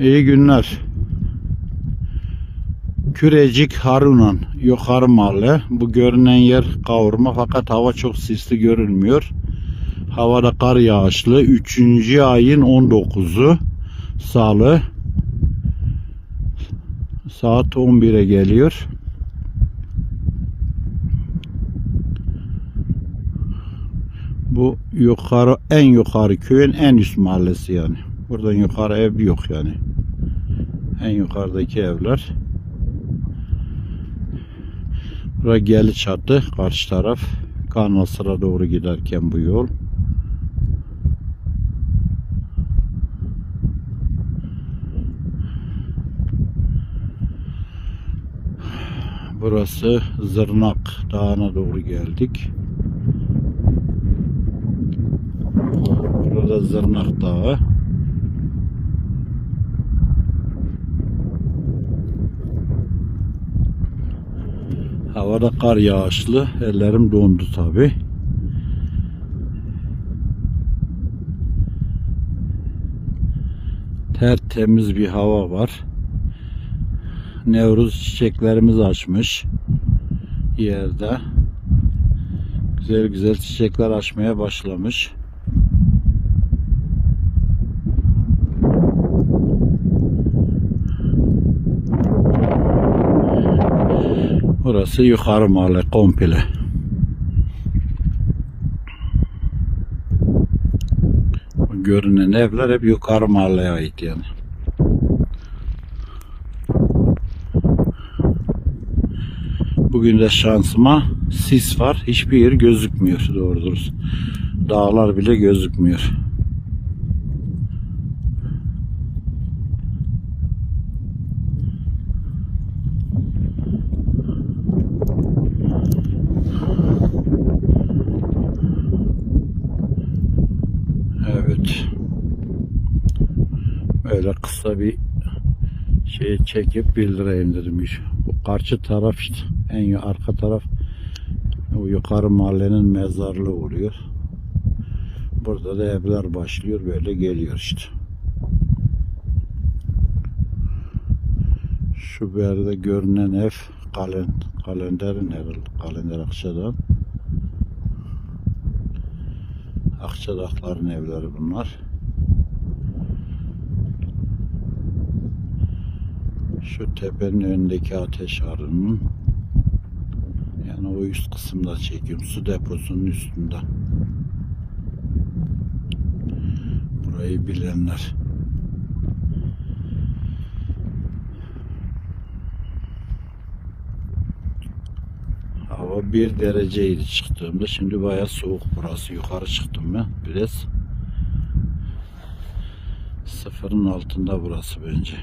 İyi günler. Kürecik Harunan yukarı mahalle. Bu görünen yer kavurma fakat hava çok sisli görünmüyor. Havada kar yağışlı. 3. ayın 19'u Salı. Saat 11'e geliyor. Bu yukarı en yukarı köyün en üst mahallesi yani. Buradan yukarı ev yok yani. En yukarıdaki evler. Bura Geli Çatı karşı taraf. Kanvasıra doğru giderken bu yol. Burası Zırnak Dağı'na doğru geldik. Burada Zırnak Dağı. Havada kar yağışlı. Ellerim dondu tabi. Tertemiz bir hava var. Nevruz çiçeklerimiz açmış yerde. Güzel güzel çiçekler açmaya başlamış. Burası yukarı mahalle komple. Görünen evler hep yukarı mahalleye ait yani. Bugün de şansıma sis var. Hiçbir yer gözükmüyor doğru dürüst. Dağlar bile gözükmüyor. Böyle kısa bir şey çekip bildireyim dedim. Bu karşı taraf işte. En arka taraf o yukarı mahallenin mezarlığı oluyor. Burada da evler başlıyor böyle geliyor işte. Şu berde görünen ev kalen, kalenderin evi. Kalender Akçadağ. Akçadakların evleri bunlar. Şu tepenin önündeki ateş arının yani o üst kısımda çekiyorum. Su deposunun üstünde. Burayı bilenler. Hava bir dereceydi çıktığımda. Şimdi bayağı soğuk burası. Yukarı çıktım ben biraz. Sıfırın altında burası bence.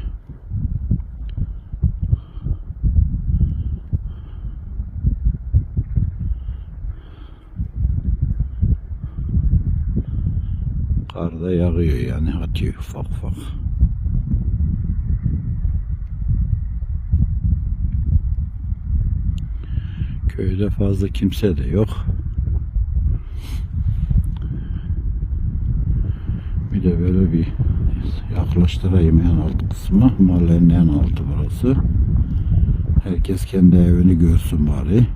Kar da yağıyor yani atıyor ufak ufak. Köyde fazla kimse de yok. Bir de böyle bir yaklaştırayım en alt kısmı. Mahallenin en altı burası. Herkes kendi evini görsün bari.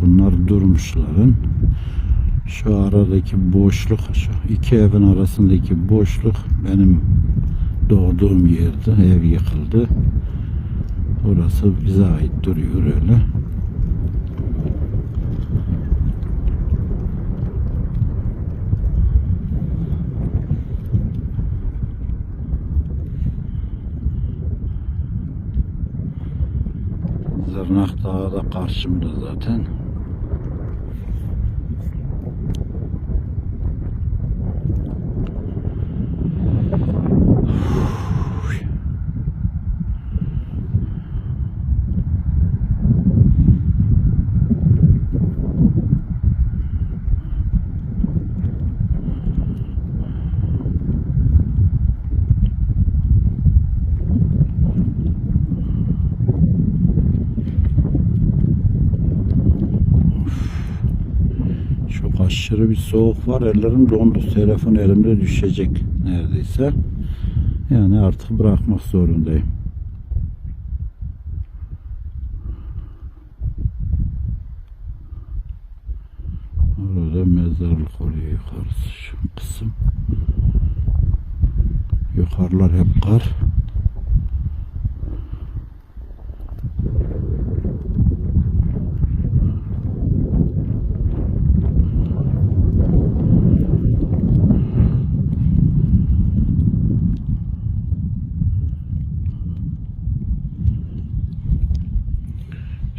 Bunlar durmuşların. Şu aradaki boşluk, şu iki evin arasındaki boşluk benim doğduğum yerde. Ev yıkıldı. Orası bize ait duruyor öyle. Zırnak Dağı da karşımda zaten. Aşırı bir soğuk var. Ellerim dondu. Telefon elimde düşecek neredeyse. Yani artık bırakmak zorundayım. Orada mezarlık oluyor yukarısı şu kısım. Yukarılar hep kar.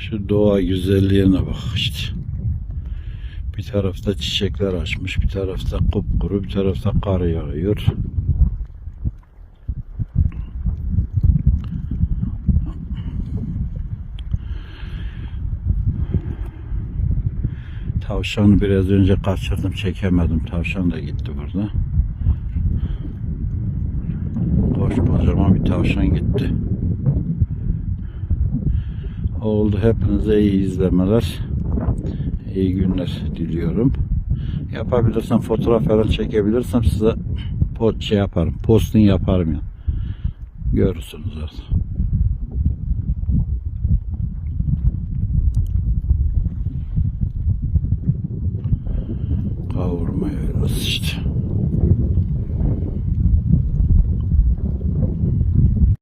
Şu doğa güzelliğine bak işte. Bir tarafta çiçekler açmış, bir tarafta kupkuru, bir tarafta kar yağıyor. Tavşanı biraz önce kaçırdım, çekemedim. Tavşan da gitti burada. Koskocaman bir tavşan gitti. Oldu. Hepinize iyi izlemeler. İyi günler diliyorum. Yapabilirsem fotoğraf falan çekebilirsem size post şey yaparım. Posting yaparım ya. Görürsünüz artık.